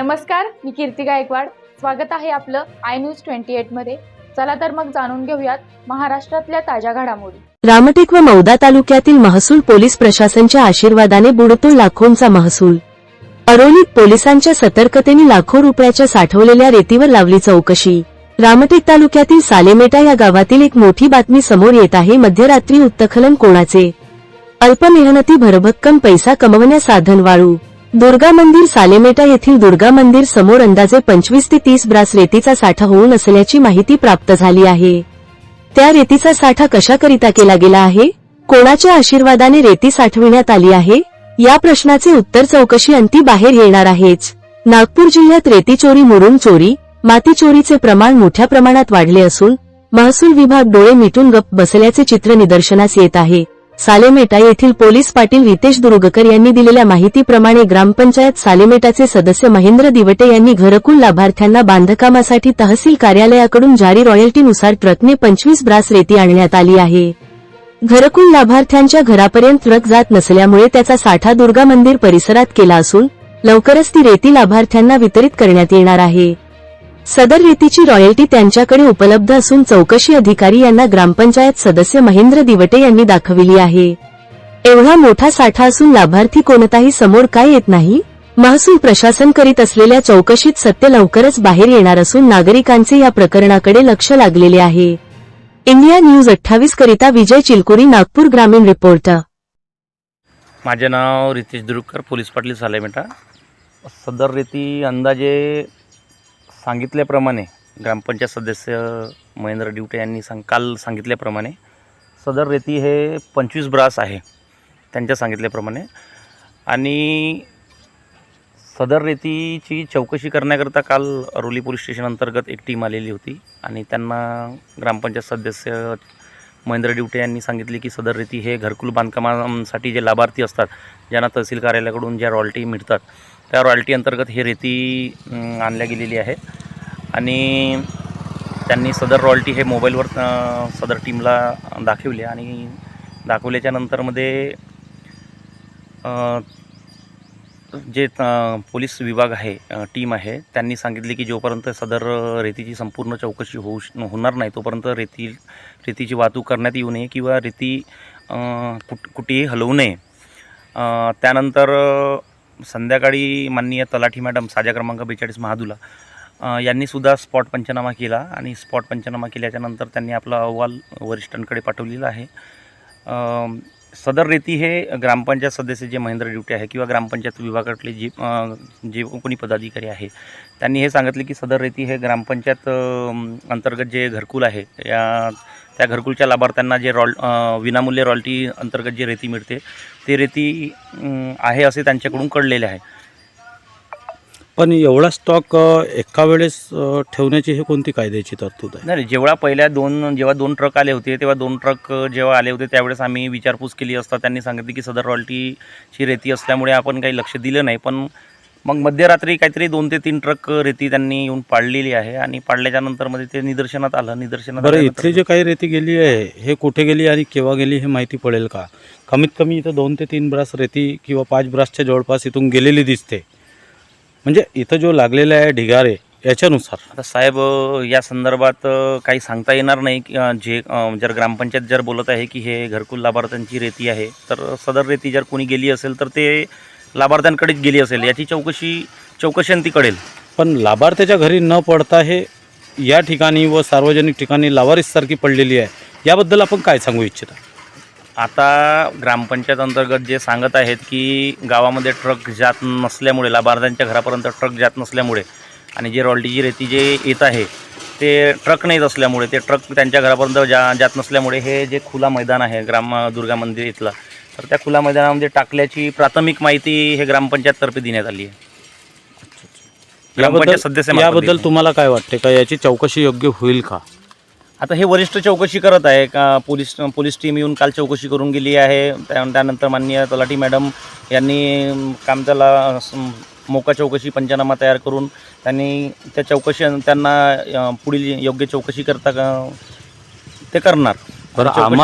नमस्कार मी कीर्ती गायकवाड. स्वागत आहे आपलं आय न्यूज ट्वेंटी एटमध्ये. चला तर मग जाणून घेऊयात महाराष्ट्रातल्या ताज्या घडामोडी. रामटेक व मौदा तालुक्यातील महसूल पोलीस प्रशासनच्या आशीर्वादाने बुडतो लाखोंचा महसूल. अरोलीत पोलिसांच्या सतर्कतेने लाखो रुपयाच्या साठवलेल्या रेतीवर लावली चौकशी. रामटेक तालुक्यातील सालेमेटा या गावातील एक मोठी बातमी समोर येत आहे मध्यरात्री उत्तखलन कोणाचे? अल्प मेहनती भरभक्कम पैसा कमवण्या साधन वाळू. दुर्गा मंदिर सालेमेटा येथील दुर्गा मंदिर समोर अंदाजे पंचवीस ते तीस ब्रास रेतीचा साठा होऊन असल्याची माहिती प्राप्त झाली आहे. त्या रेतीचा साठा कशाकरिता केला गेला आहे? कोणाच्या आशीर्वादाने रेती साठविण्यात आली आहे? या प्रश्नाचे उत्तर चौकशी अंती बाहेर येणार आहेच. नागपूर जिल्ह्यात रेती चोरी मुरुम चोरी माती चोरीचे प्रमाण मोठ्या प्रमाणात वाढले असून महसूल विभाग डोळे मिटून गप बसल्याचे चित्र निदर्शनास येत आहे. सालेमेटा येथील पोलीस पाटील रितेश दुर्गकर यांनी दिलेल्या माहितीप्रमाणे ग्रामपंचायत सालेमेटाचे सदस्य महेंद्र दिवटे यांनी घरकुल लाभार्थ्यांना बांधकामासाठी तहसील कार्यालयाकडून जारी रॉयल्टीनुसार ट्रकने पंचवीस ब्रास रेती आणण्यात आली आहे. घरकुल लाभार्थ्यांच्या घरापर्यंत ट्रक जात नसल्यामुळे त्याचा साठा दुर्गा मंदिर परिसरात केला असून लवकरच ती रेती लाभार्थ्यांना वितरित करण्यात येणार आहे. सदर रेतीची रॉयल्टी त्यांच्याकडे उपलब्ध असून चौकशी अधिकारी यांना ग्रामपंचायत सदस्य महेंद्र दिवटे यांनी दाखविली आहे. एवढा मोठा साठा असून लाभार्थी कोणताही समोर काय येत नाही? महसूल प्रशासन करीत असलेल्या चौकशीत सत्य लवकरच बाहेर येणार असून नागरिकांचे या प्रकरणाकडे लक्ष लागलेले आहे. इंडिया न्यूज अठ्ठावीस करिता विजय चिलकुरी नागपूर ग्रामीण रिपोर्टर माझे नाव रितेश दुरुकर पोलीस पाटील सालेमेटा. सदर रेती अंदाजे सांगितल्याप्रमाणे ग्रामपंचायत सदस्य महेंद्र डिवटे यांनी सांग काल सांगितल्याप्रमाणे सदर रेती हे पंचवीस ब्रास आहे त्यांच्या सांगितल्याप्रमाणे. आणि सदर रेतीची चौकशी करण्याकरता काल अरोली पोलीस स्टेशन अंतर्गत एक टीम आलेली होती. आणि त्यांना ग्रामपंचायत सदस्य महेंद्र डिवटे यांनी सांगितले की सदर रेती हे घरकुल बांधकामांसाठी जे लाभार्थी असतात ज्यांना तहसील कार्यालयाकडून ज्या रॉयल्टी मिळतात त्या रॉयल्टी अंतर्गत हे रेती आणल्या गेलेली आहे. आणि त्यांनी सदर रॉयल्टी हे मोबाईलवर सदर टीमला दाखवले आणि दाखवल्याच्या नंतरमध्ये जे पोलीस विभाग आहे टीम आहे त्यांनी सांगितले की जोपर्यंत सदर रेतीची संपूर्ण चौकशी होऊ श होणार नाही तोपर्यंत रेती रेतीची वाहतूक करण्यात येऊ नये किंवा रेती कुट कुठ कुठेही हलवू नये. त्यानंतर संध्याकाळी माननीय तलाठी मॅडम साजा क्रमांक बेचाळीस महादुला यांनीसुद्धा स्पॉट पंचनामा केला आणि स्पॉट पंचनामा केल्याच्यानंतर त्यांनी आपला अहवाल वरिष्ठांकडे पाठवलेला आहे. सदर रेती हे ग्रामपंचायत सदस्य जे महेंद्र ड्युटी आहे किंवा ग्रामपंचायत विभागातले जे जे कोणी पदाधिकारी आहे त्यांनी हे सांगितले की सदर रेती हे ग्रामपंचायत अंतर्गत जे घरकुल आहे या त्या घरकुलच्या लाभार्थ्यांना जे रॉल विनामूल्य रॉयल्टी अंतर्गत जे रेती मिळते ते रेती आहे असे त्यांच्याकडून कळलेले आहे. पण एवढा स्टॉक एका वेळेस ठेवण्याची हे कोणती कायद्याची तरतूद आहे? नाही जेव्हा पहिल्या दोन जेव्हा दोन ट्रक आले होते तेव्हा दोन ट्रक जेव्हा आले होते त्यावेळेस आम्ही विचारपूस केली असता. त्यांनी सांगितले की सदर रॉयल्टीची रेती असल्यामुळे आपण काही लक्ष दिलं नाही. पण मग मध्यरात्री काहीतरी दोन ते तीन ट्रक रेती त्यांनी येऊन पाडलेली आहे आणि पाडल्याच्या नंतर मध्ये ते निदर्शनात आलं. निदर्शनात बरं इथली जे काही रेती गेली आहे हे कुठे गेली आणि केव्हा गेली हे माहिती पडेल का? कमीत कमी इथं दोन ते तीन ब्रास रेती किंवा पाच ब्रासच्या जवळपास इथून गेलेली दिसते. म्हणजे इथं जो लागलेला आहे ढिगारे याच्यानुसार. आता साहेब या संदर्भात काही सांगता येणार नाही की जे जर ग्रामपंचायत जर बोलत आहे की हे घरकुल लाभार्थ्यांची रेती आहे तर सदर रेती जर कोणी गेली असेल तर ते लाभार्थ्यांकडेच गेली असेल याची चौकशी चौकशी अंती कळेल. पण लाभार्थ्याच्या घरी न पडता हे या ठिकाणी व सार्वजनिक ठिकाणी लावारिससारखी पडलेली आहे याबद्दल आपण काय सांगू इच्छिता? आता ग्रामपंचायत अंतर्गत जे सांगत आहेत की गावामध्ये ट्रक जात नसल्यामुळे लाभार्थ्यांच्या घरापर्यंत ट्रक जात नसल्यामुळे आणि जे रॉयल्टीची रेती जे येत आहे ते ट्रक नाही असल्यामुळे ते ट्रक त्यांच्या घरापर्यंत जा जात नसल्यामुळे हे जे खुला मैदान आहे ग्राम दुर्गा मंदिर इथलं तर त्या खुल्या मैदानामध्ये टाकल्याची प्राथमिक माहिती हे ग्रामपंचायततर्फे देण्यात आली आहे. ग्रामपंचायत सदस्य याबद्दल तुम्हाला काय वाटते? का याची चौकशी योग्य होईल का? आता हे वरिष्ठ चौकशी करत आहे का? पोलीस पोलीस टीम येऊन काल चौकशी करून गेली आहे. त्या त्यानंतर माननीय तलाठी मॅडम यांनी अम, काम त्याला सम- मोका चौकशी पंचनामा तयार करून त्यांनी त्या चौकशी त्यांना पुढील योग्य चौकशी करता का ते करणार. बरं आम्हाला